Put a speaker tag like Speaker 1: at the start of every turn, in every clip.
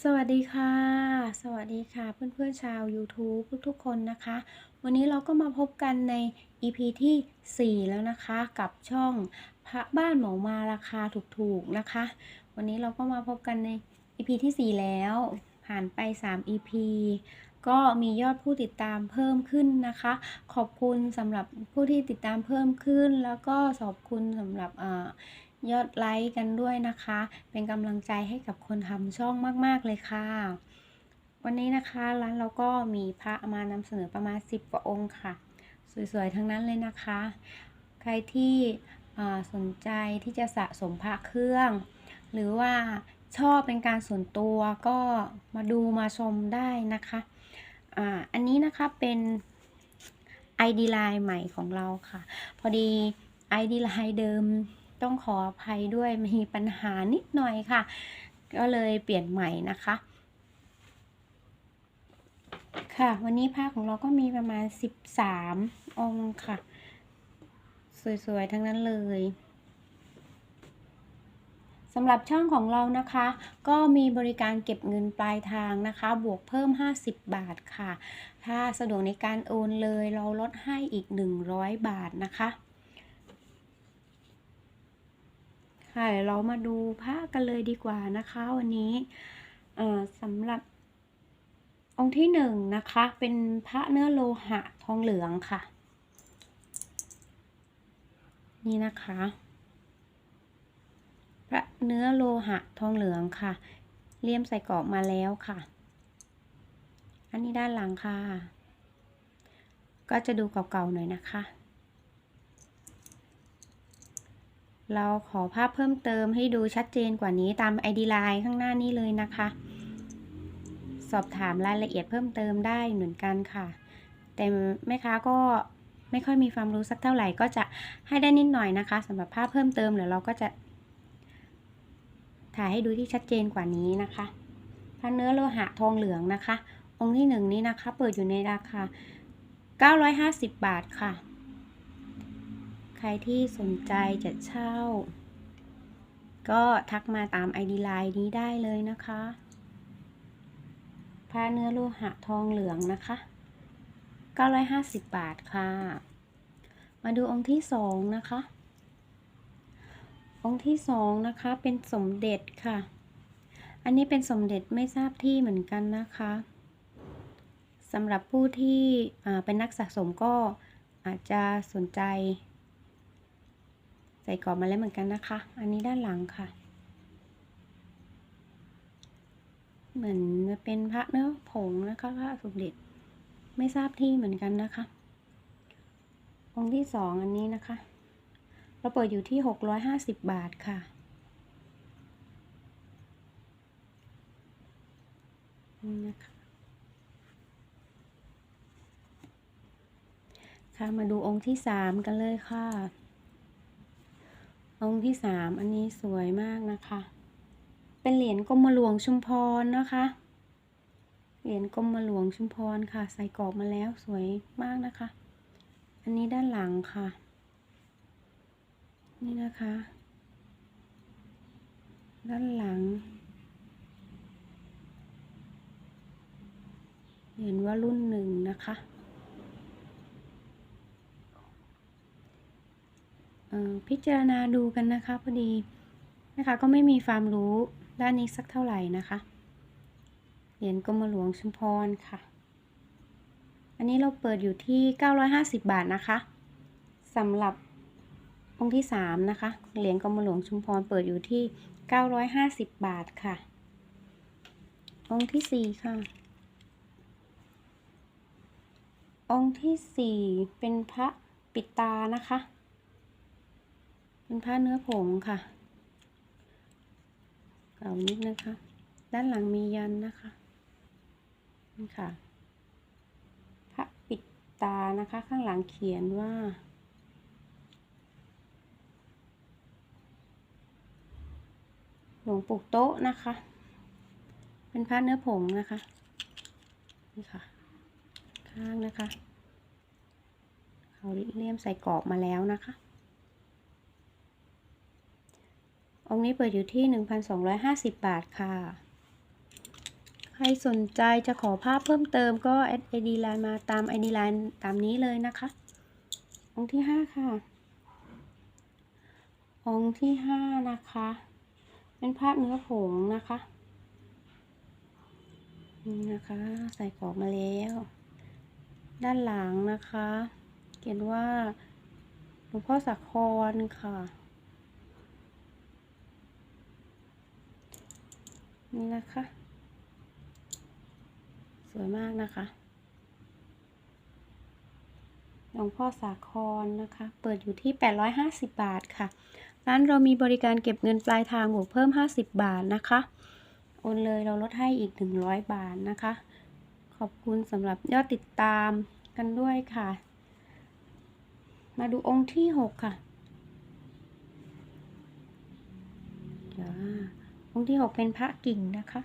Speaker 1: สวัสดีค่ะ สวัสดีค่ะ เพื่อนๆชาว YouTube ทุกๆคนนะคะ วันนี้เราก็มาพบกันใน EP ที่ 4 แล้วนะคะ กับช่องพระบ้านหมอมาราคาถูกๆนะคะ วันนี้เราก็มาพบกันใน EP ที่ 4 แล้ว ผ่านไป 3 EP ก็มียอดผู้ติดตามเพิ่มขึ้นนะคะ ขอบคุณสำหรับผู้ที่ติดตามเพิ่มขึ้น แล้วก็ขอบคุณสำหรับ ยอดไลค์กันด้วยนะคะ เป็นกำลังใจให้กับคนทำช่องมาก ๆ เลยค่ะ วันนี้นะคะร้านเราก็มีพระมานำเสนอประมาณ 10กว่าองค์ค่ะ สวย ๆ ทั้งนั้นเลยนะคะ ใครที่สนใจที่จะสะสมพระเครื่อง หรือว่าชอบเป็นการส่วนตัวก็มาดูมาชมได้นะคะอ่าอันนี้นะคะเป็น ID Line ใหม่ของเราค่ะ พอดี ID Line เดิม ต้องขออภัยด้วยมีปัญหานิดหน่อยค่ะ ก็เลยเปลี่ยนใหม่นะคะ ค่ะ วันนี้ผ้าของเราก็มีประมาณ 13 องค์ค่ะ สวยๆ ทั้งนั้นเลยสำหรับช่องของเรานะคะ ก็มีบริการเก็บเงินปลายทางนะคะ บวกเพิ่ม 50 บาทค่ะ ถ้าสะดวกในการโอนเลยเราลดให้อีก 100 บาทนะคะ ค่ะเรามาดูผ้ากันเลยดีกว่านะคะ วันนี้สำหรับองค์ที่หนึ่งนะคะ เป็นพระเนื้อโลหะทองเหลืองค่ะ นี่นะคะ พระเนื้อโลหะทองเหลืองค่ะ เลี่ยมใส่กรอบมาแล้วค่ะ อันนี้ด้านหลังค่ะ ก็จะดูเก่าๆหน่อยนะคะ เราขอภาพเพิ่มเติมให้ดูชัดเจนกว่านี้ตาม ID Line ข้างหน้านี้เลยนะคะ สอบถามรายละเอียดเพิ่มเติมได้เหมือนกันค่ะ แต่แม่ค้าก็ไม่ค่อยมีความรู้สักเท่าไหร่ก็จะให้ได้นิดหน่อยนะคะสำหรับภาพเพิ่มเติมเดี๋ยวเราก็จะ ถ่ายให้ดูที่ชัดเจนกว่านี้นะคะพระเนื้อโลหะทองเหลืองนะคะ องค์ที่หนึ่งนี้นะคะ เปิดอยู่ในราคา 950 บาทค่ะ ครที่สนใจจะเช่า ก็ทักมาตาม ID Line นี้ได้เลยนะคะผ้าเนื้อโลหะทองเหลืองนะคะ 950 บาทค่ะ มาดูองค์ที่สองนะคะ องค์ที่สองนะคะเป็นสมเด็จค่ะ อันนี้เป็นสมเด็จไม่ทราบที่เหมือนกันนะคะสำหรับผู้ที่เป็นนักสะสมก็อาจจะสนใจ ใส่กรอบมาแล้วเหมือนกันนะคะ อันนี้ด้านหลังค่ะ เหมือนจะเป็นพระเนื้อผงนะคะพระสมเด็จไม่ทราบที่เหมือนกันนะคะ องค์ที่สองอันนี้นะคะ เราเปิดอยู่ที่หกร้อยห้าสิบบาทค่ะ นี่นะคะ ค่ะมาดูองค์ที่สามกันเลยค่ะ องค์ที่สามอันนี้สวยมากนะคะ เป็นเหรียญกรมหลวงชุมพรนะคะ เหรียญกรมหลวงชุมพรค่ะ ใส่กรอบมาแล้วสวยมากนะคะ อันนี้ด้านหลังค่ะ นี่นะคะ ด้านหลัง เห็นว่ารุ่นหนึ่งนะคะ พิจารณาดูกันนะคะพอดีนะคะก็ไม่มีความรู้ด้านนี้สักเท่าไหร่นะคะเหรียญกรมหลวงชุมพรค่ะ อันนี้เราเปิดอยู่ที่ 950 บาทนะคะสำหรับองค์ที่ 3 นะคะ เหรียญกรมหลวงชุมพรเปิดอยู่ที่ 950 บาทค่ะ องค์ที่ 4 ค่ะ องค์ที่ 4 เป็นพระปิดตานะคะ เป็นผ้าเนื้อผงค่ะ เก่านิดนะคะ ด้านหลังมียันนะคะนี่ค่ะพระปิดตานะคะ ข้างหลังเขียนว่า หลวงปู่โต๊ะนะคะ เป็นผ้าเนื้อผงนะคะ นี่ค่ะ ข้างนะคะ เขาเลี่ยมใส่กรอบมาแล้วนะคะ องค์นี้เปิดอยู่ที่ 1,250 บาทค่ะ ใครสนใจจะขอภาพเพิ่มเติมก็แอดไอดีไลน์มาตามไอดีไลน์ตามนี้เลยนะคะ องค์ที่ห้าค่ะ องค์ที่ห้านะคะ เป็นภาพเนื้อผงนะคะนี่นะคะ ใส่กรอบมาแล้ว ด้านหลังนะคะ เขียนว่าหลวงพ่อสักครค่ะ นี่นะคะ สวยมากนะคะหลวงพ่อสาครนะคะ เปิดอยู่ที่ 850 บาทค่ะ ร้านเรามีบริการเก็บเงินปลายทางบวกเพิ่ม 50 บาทนะคะ โอนเลยเราลดให้อีก 100 บาทนะคะ ขอบคุณสำหรับยอดติดตามกันด้วยค่ะ มาดูองค์ที่ 6 ค่ะจ้า องค์ที่6เป็นพระกิ่งนะคะ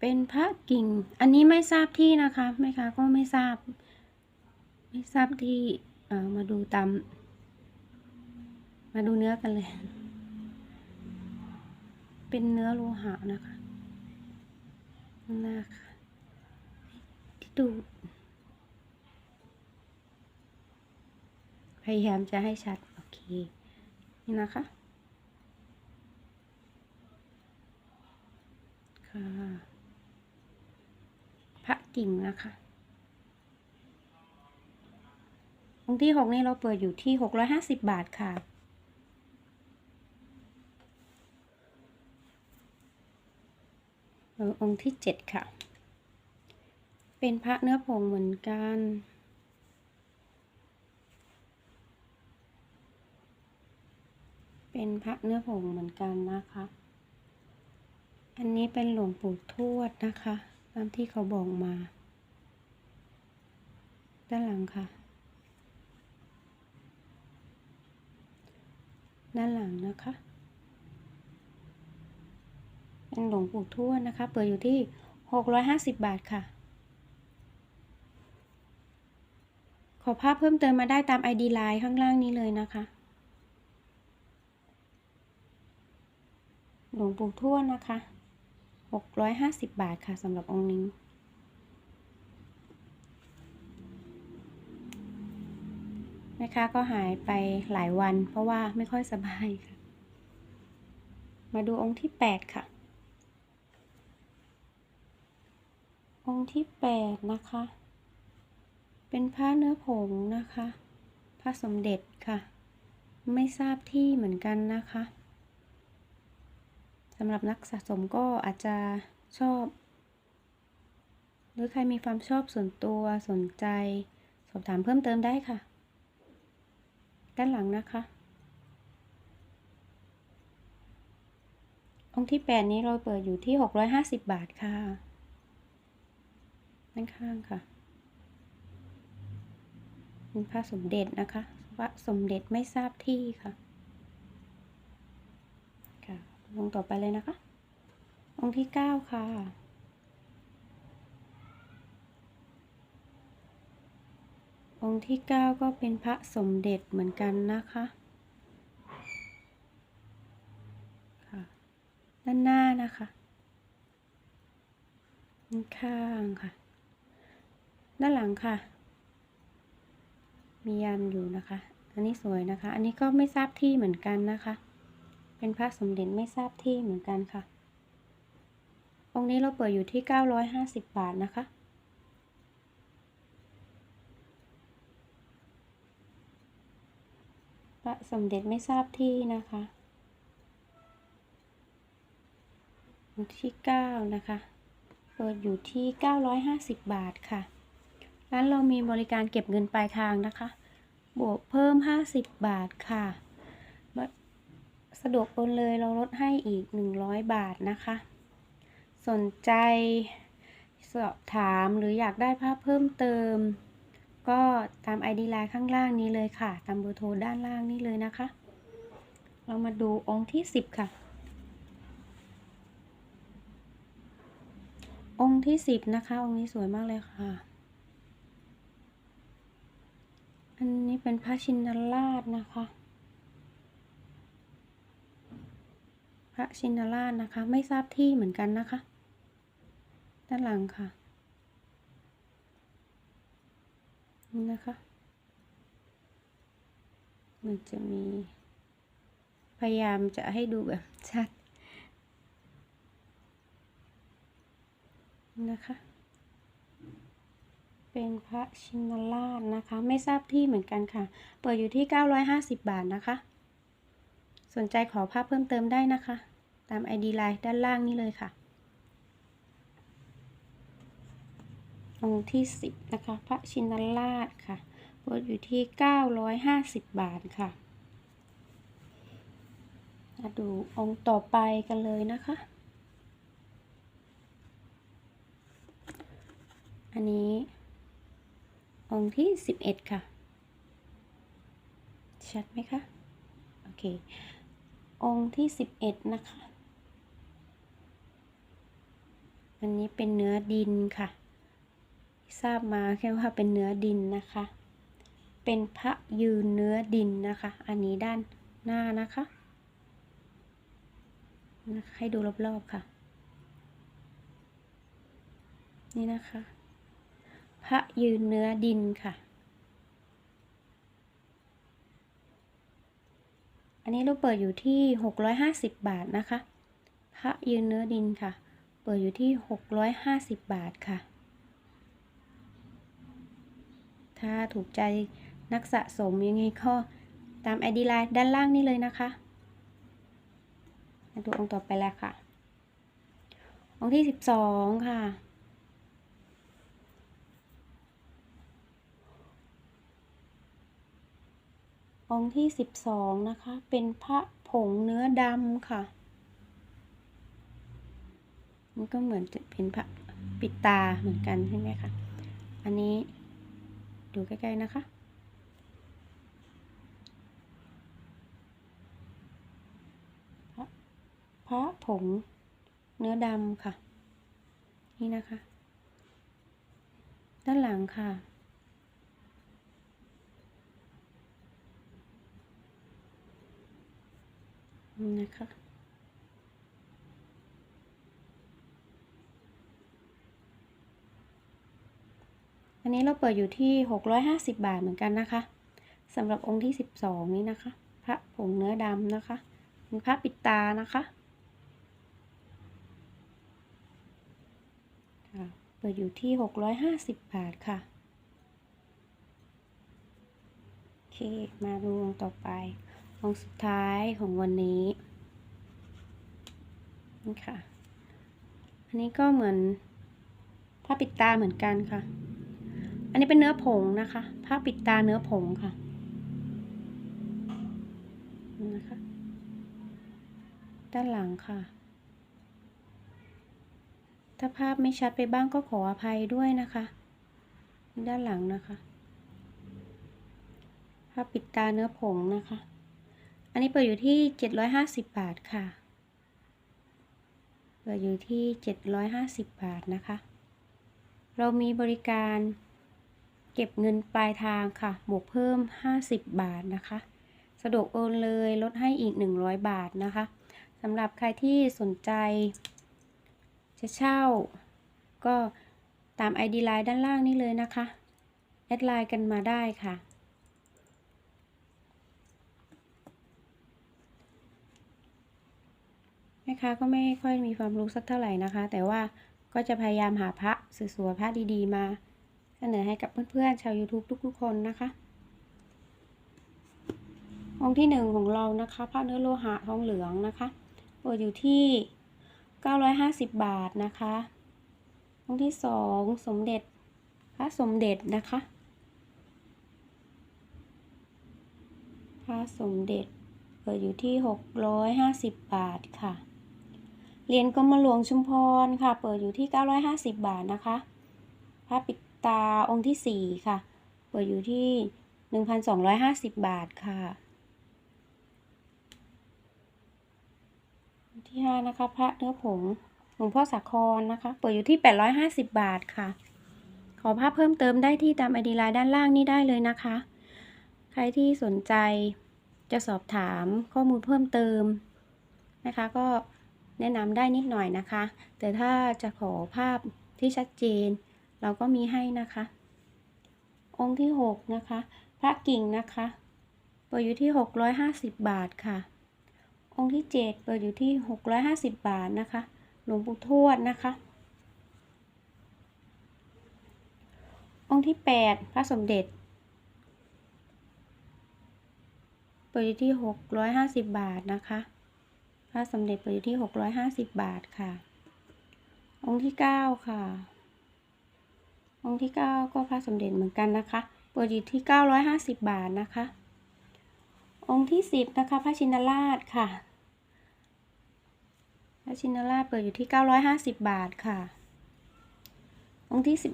Speaker 1: เป็นพระกิ่ง อันนี้ไม่ทราบที่นะคะแม่ค้าก็ไม่ทราบ ไม่ทราบที่เอ่อมาดูตามมาดูเนื้อกันเลย เป็นเนื้อโลหะนะคะนะคะที่ดูพยายามจะให้ชัด โอเค นี่นะคะ ค่ะ พระกิ่งนะคะ องค์ที่หกนี่เราเปิดอยู่ที่หกร้อยห้าสิบบาทค่ะองค์ที่เจ็ดค่ะ เป็นพระเนื้อผงเหมือนกันเป็นพระเนื้อผงเหมือนกันนะคะ อันนี้เป็นหลวงปู่ทวดนะคะ ตามที่เขาบอกมา ด้านหลังค่ะ ด้านหลังนะคะ เป็นหลวงปู่ทวดนะคะ เปิดอยู่ที่ 650 บาทค่ะ ขอภาพเพิ่มเติมมาได้ตาม ID Line ข้างล่างนี้เลยนะคะหลวงปู่ทวดนะคะ 650 บาทค่ะสำหรับองค์นี้แม่ค้าก็หายไปหลายวัน เพราะว่าไม่ค่อยสบายค่ะ มาดูองค์ที่ 8 ค่ะ องค์ที่ 8 นะคะ เป็นผ้าเนื้อผงนะคะ ผ้าสมเด็จค่ะ ไม่ทราบที่เหมือนกันนะคะ สำหรับนักสะสมก็อาจจะชอบ หรือใครมีความชอบส่วนตัวสนใจ สอบถามเพิ่มเติมได้ค่ะ ด้านหลังนะคะ องค์ที่ 8 นี้เราเปิดอยู่ที่ 650 บาทค่ะด้านข้างค่ะเป็นพระสมเด็จนะคะพระสมเด็จไม่ทราบที่ค่ะ ค่ะลงต่อไปเลยนะคะ องค์ที่9ค่ะ องค์ที่9ก็เป็นพระสมเด็จเหมือนกันนะคะค่ะด้านหน้านะคะด้านข้างค่ะ ด้านหลังค่ะ มียันอยู่นะคะ อันนี้สวยนะคะ อันนี้ก็ไม่ทราบที่เหมือนกันนะคะ เป็นพระสมเด็จไม่ทราบที่เหมือนกันค่ะ องค์นี้เราเปิดอยู่ที่ 950 บาทนะคะ พระสมเด็จไม่ทราบที่นะคะองค์ที่ 9 นะคะ เปิดอยู่ที่ 950 บาทค่ะ ร้านเรามีบริการเก็บเงินปลายทางนะคะ บวกเพิ่ม 50 บาทค่ะ สะดวกโอนเลยเราลดให้อีก 100 บาทนะคะ สนใจสอบถามหรืออยากได้ภาพเพิ่มเติม ก็ตาม ID ไลน์ข้างล่างนี้เลยค่ะ ตามเบอร์โทรด้านล่างนี้เลยนะคะ เรามาดูองค์ที่ 10 ค่ะ องค์ที่ 10 นะคะ องค์นี้สวยมากเลยค่ะ อันนี้เป็นพระชินราชนะคะ พระชินราชนะคะ ไม่ทราบที่เหมือนกันนะคะ ด้านหลังค่ะนี่นะคะมันจะมี พยายามจะให้ดูแบบชัดนะคะ เป็นพระชินราชนะคะ ไม่ทราบที่เหมือนกันค่ะ เปิดอยู่ที่ 950 บาทนะคะ สนใจขอภาพเพิ่มเติมได้นะคะ ตาม ID ไลน์ด้านล่างนี้เลยค่ะ องค์ที่ 10 นะคะ พระชินราชค่ะเปิดอยู่ที่ 950 บาทค่ะ มาดูองค์ต่อไปกันเลยนะคะ อันนี้ องค์ที่ 11 ค่ะ ชัดไหมคะ โอเค องค์ที่ 11 นะคะ อันนี้เป็นเนื้อดินค่ะ ทราบมาแค่ว่าเป็นเนื้อดินนะคะ เป็นพระยืนเนื้อดินนะคะ อันนี้ด้านหน้านะคะ ให้ดูรอบๆค่ะ นี่นะคะ พระยืนเนื้อดินค่ะ อันนี้เราเปิดอยู่ที่ 650 บาทนะคะ พระยืนเนื้อดินค่ะ เปิดอยู่ที่ 650 บาทค่ะ ถ้าถูกใจนักสะสมยังไงก็ตาม ID ไลน์ด้านล่างนี้เลยนะคะมาดูองค์ต่อไปแล้วค่ะ องค์ที่ 12 ค่ะ องค์ที่ 12 นะคะ เป็นพระผงเนื้อดำค่ะ มันก็เหมือนจะเป็นพระปิดตาเหมือนกันใช่ไหมคะ อันนี้ดูใกล้ๆนะคะ พระพระผงเนื้อดำค่ะ นี่นะคะ ด้านหลังค่ะ นะคะอันนี้เราเปิดอยู่ที่ 650 บาทเหมือนกันนะคะสำหรับองค์ที่ 12 นี้นะคะ พระผงเนื้อดำนะคะเป็นพระปิดตานะคะ เปิดอยู่ที่ 650 บาทค่ะ โอเค มาดูองค์ต่อไป งสุดท้ายของวันนี้นี่ค่ะ อันนี้ก็เหมือนผ้าปิดตาเหมือนกันค่ะ อันนี้เป็นเนื้อผงนะคะ ผ้าปิดตาเนื้อผงค่ะนะคะ ด้านหลังค่ะ ถ้าภาพไม่ชัดไปบ้างก็ขออภัยด้วยนะคะ ด้านหลังนะคะ ผ้าปิดตาเนื้อผงนะคะ อันนี้เปิดอยู่ที่ 750 บาทค่ะ เปิดอยู่ที่ 750 บาทนะคะ เรามีบริการเก็บเงินปลายทางค่ะ บวกเพิ่ม 50 บาทนะคะ สะดวกโอนเลยลดให้อีก 100 บาทนะคะสำหรับใครที่สนใจ จะเช่า ก็ตาม ID ไลน์ด้านล่างนี้เลยนะคะ แอดไลน์กันมาได้ค่ะ แม่ค้าก็ไม่ค่อยมีความรู้สักเท่าไหร่นะคะ แต่ว่าก็จะพยายามหาพระสวยๆพระดีๆ มาเสนอให้กับเพื่อนๆชาว YouTube ทุกๆ คนนะคะ องค์ที่หนึ่งของเรานะคะพระเนื้อโลหะทองเหลืองนะคะเปิดอยู่ที่ 950 บาทนะคะ องค์ที่สองสมเด็จพระสมเด็จนะคะพระสมเด็จเปิดอยู่ที่ 650 บาทค่ะ เหรียญกรมหลวงชุมพรค่ะ เปิดอยู่ที่ 950 บาทนะคะ พระปิดตาองค์ที่ 4 ค่ะ เปิดอยู่ที่ 1,250 บาทค่ะ ที่ 5 นะคะ พระเนื้อผงหลวงพ่อสาครนะคะ เปิดอยู่ที่ 850 บาทค่ะ ขอภาพเพิ่มเติมได้ที่ตามไอดีไลน์ด้านล่างนี้ได้เลยนะคะ ใครที่สนใจจะสอบถามข้อมูลเพิ่มเติมนะคะก็ แนะนำได้นิดหน่อยนะคะ แต่ถ้าจะขอภาพที่ชัดเจน เราก็มีให้นะคะ องค์ที่ 6 นะคะ พระกิ่งนะคะเปิดอยู่ที่ 650 บาทค่ะ องค์ที่ 7 เปิดอยู่ที่ 650 บาทนะคะ หลวงปู่ทวดนะคะ องค์ที่ 8 พระสมเด็จเปิดอยู่ที่ 650 บาทนะคะ พระสมเด็จเปิดอยู่ที่ 650 บาทค่ะ องค์ที่ 9 ค่ะ องค์ที่ 9 ก็พระสมเด็จเหมือนกันนะคะ เปิดอยู่ที่ 950 บาทนะคะ องค์ที่ 10 นะคะ พระชินราชค่ะ พระชินราชเปิดอยู่ที่ 950 บาทค่ะ องค์ที่ 11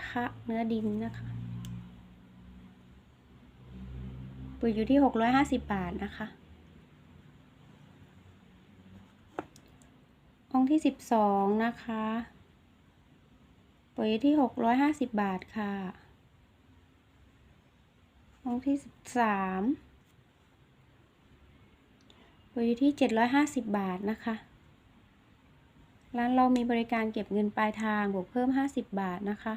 Speaker 1: พระเนื้อดินนะคะ เปิดอยู่ที่ 650 บาทนะคะ องค์ที่ 12 นะคะปิดอยู่ที่ 650 บาทค่ะ องค์ที่ 13เปิดอยู่ที่ 750 บาทนะคะ ร้านเรามีบริการเก็บเงินปลายทางบวกเพิ่ม 50 บาทนะคะ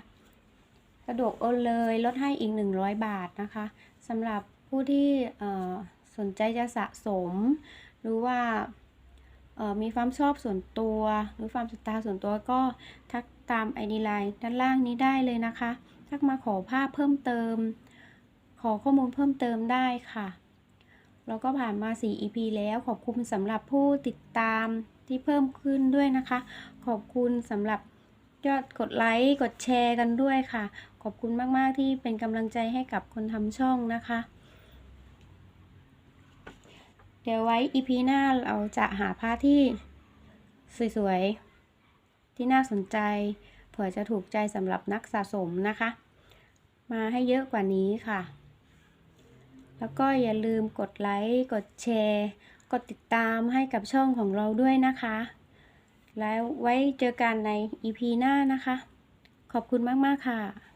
Speaker 1: สะดวกโอนเลยลดให้อีก 100 บาทนะคะสำหรับ ผู้ที่สนใจจะสะสม หรือว่ามีความชอบส่วนตัว หรือความศรัทธาส่วนตัวก็ทักตาม ID Line ด้านล่างนี้ได้เลยนะคะ ทักมาขอภาพเพิ่มเติม ขอข้อมูลเพิ่มเติมได้ค่ะเราก็ผ่านมา 4 EP แล้วขอบคุณสำหรับผู้ติดตามที่เพิ่มขึ้นด้วยนะคะ ขอบคุณสำหรับยอดกดไลค์ กดแชร์กันด้วยค่ะ ขอบคุณมาก ๆ ที่เป็นกำลังใจให้กับคนทำช่องนะคะ เดี๋ยวไว้ EP หน้าเราจะหาผ้าที่สวยๆ ที่น่าสนใจ เผื่อจะถูกใจสำหรับนักสะสมนะคะ มาให้เยอะกว่านี้ค่ะ แล้วก็อย่าลืมกดไลค์ กดแชร์ กดติดตามให้กับช่องของเราด้วยนะคะ แล้วไว้เจอกันใน EP หน้านะคะ ขอบคุณมาก ๆ ค่ะ